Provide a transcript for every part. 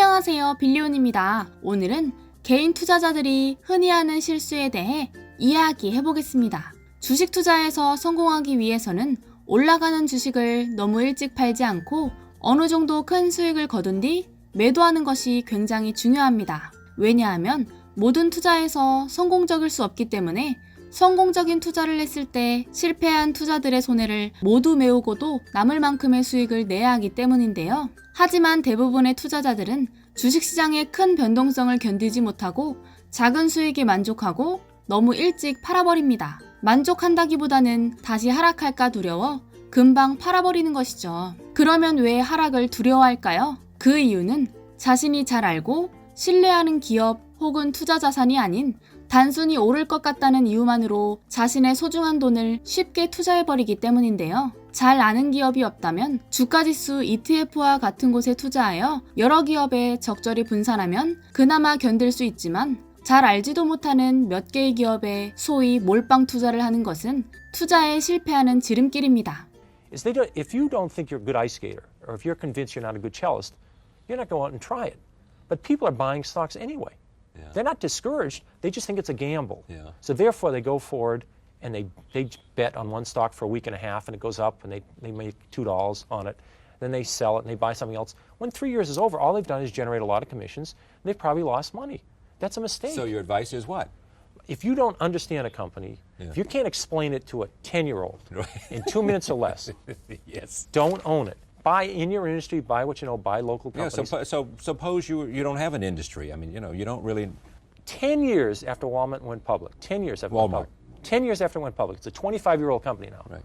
안녕하세요. 빌리온입니다. 오늘은 개인 투자자들이 흔히 하는 실수에 대해 이야기해 보겠습니다. 주식 투자에서 성공하기 위해서는 올라가는 주식을 너무 일찍 팔지 않고 어느 정도 큰 수익을 거둔 뒤 매도하는 것이 굉장히 중요합니다. 왜냐하면 모든 투자에서 성공적일 수 없기 때문에 성공적인 투자를 했을 때 실패한 투자들의 손해를 모두 메우고도 남을 만큼의 수익을 내야 하기 때문인데요. 하지만 대부분의 투자자들은 주식시장의 큰 변동성을 견디지 못하고 작은 수익에 만족하고 너무 일찍 팔아버립니다. 만족한다기보다는 다시 하락할까 두려워 금방 팔아버리는 것이죠. 그러면 왜 하락을 두려워할까요? 그 이유는 자신이 잘 알고 신뢰하는 기업 혹은 투자 자산이 아닌 단순히 오를 것 같다는 이유만으로 자신의 소중한 돈을 쉽게 투자해버리기 때문인데요. 잘 아는 기업이 없다면 주가지수 ETF와 같은 곳에 투자하여 여러 기업에 적절히 분산하면 그나마 견딜 수 있지만 잘 알지도 못하는 몇 개의 기업에 소위 몰빵 투자를 하는 것은 투자에 실패하는 지름길입니다. is they don't, if you don't think you're a good ice skater or if you're convinced you're not a good cellist, you're not going to out and try it. But people are buying stocks anyway. Yeah. They're not discouraged. They just think it's a gamble. Yeah. So therefore, they go forward and they, they bet on one stock for a week and a half and it goes up and they, they make $2 on it. Then they sell it and they buy something else. When three years is over, all they've done is generate a lot of commissions and they've probably lost money. That's a mistake. So your advice is what? if you don't understand a company, Yeah. if you can't explain it to a 10 year old Right. in two minutes or less, yes. don't own it. Buy in your industry, buy what you know, buy local Yeah. companies. So, so suppose you you don't have an industry. I mean, you know, you don't really. 10 years after Walmart went public, 10 years after Walmart. public, 10 years after it went public, it's a 25 year old company now. Right.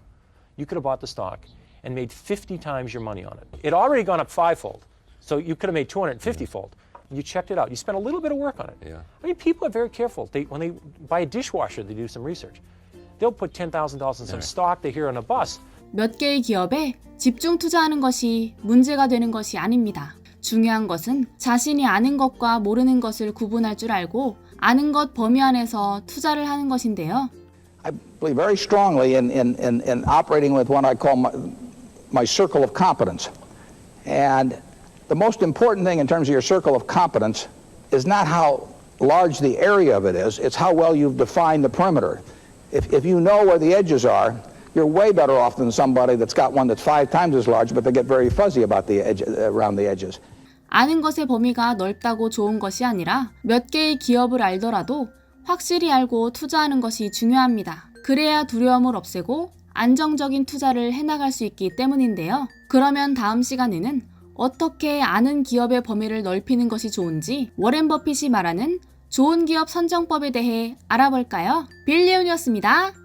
You could have bought the stock and made 50 times your money on it. It already gone up fivefold, so you could have made 250 fold. Mm-hmm. You checked it out. You spent a little bit of work on it. Yeah. I mean, people are very careful. They, when they buy a dishwasher, they do some research. They'll put $10,000 in some Right. stock they hear on a bus. 몇 개의 기업에 집중 투자하는 것이 문제가 되는 것이 아닙니다. 중요한 것은 자신이 아는 것과 모르는 것을 구분할 줄 알고 아는 것 범위 안에서 투자를 하는 것인데요. I believe very strongly in, in, in, in operating with what I call my, my circle of competence. And the most important thing in terms of your circle of competence is not how large the area of it is, it's how well you've defined the perimeter. If, if you know where the edges are, you're way better off than somebody that's got one that's five times as large, but they get very fuzzy about the edge, around the edges. 아는 것의 범위가 넓다고 좋은 것이 아니라 몇 개의 기업을 알더라도 확실히 알고 투자하는 것이 중요합니다. 그래야 두려움을 없애고 안정적인 투자를 해나갈 수 있기 때문인데요. 그러면 다음 시간에는 어떻게 아는 기업의 범위를 넓히는 것이 좋은지 워렌 버핏이 말하는 좋은 기업 선정법에 대해 알아볼까요? 빌리온이었습니다.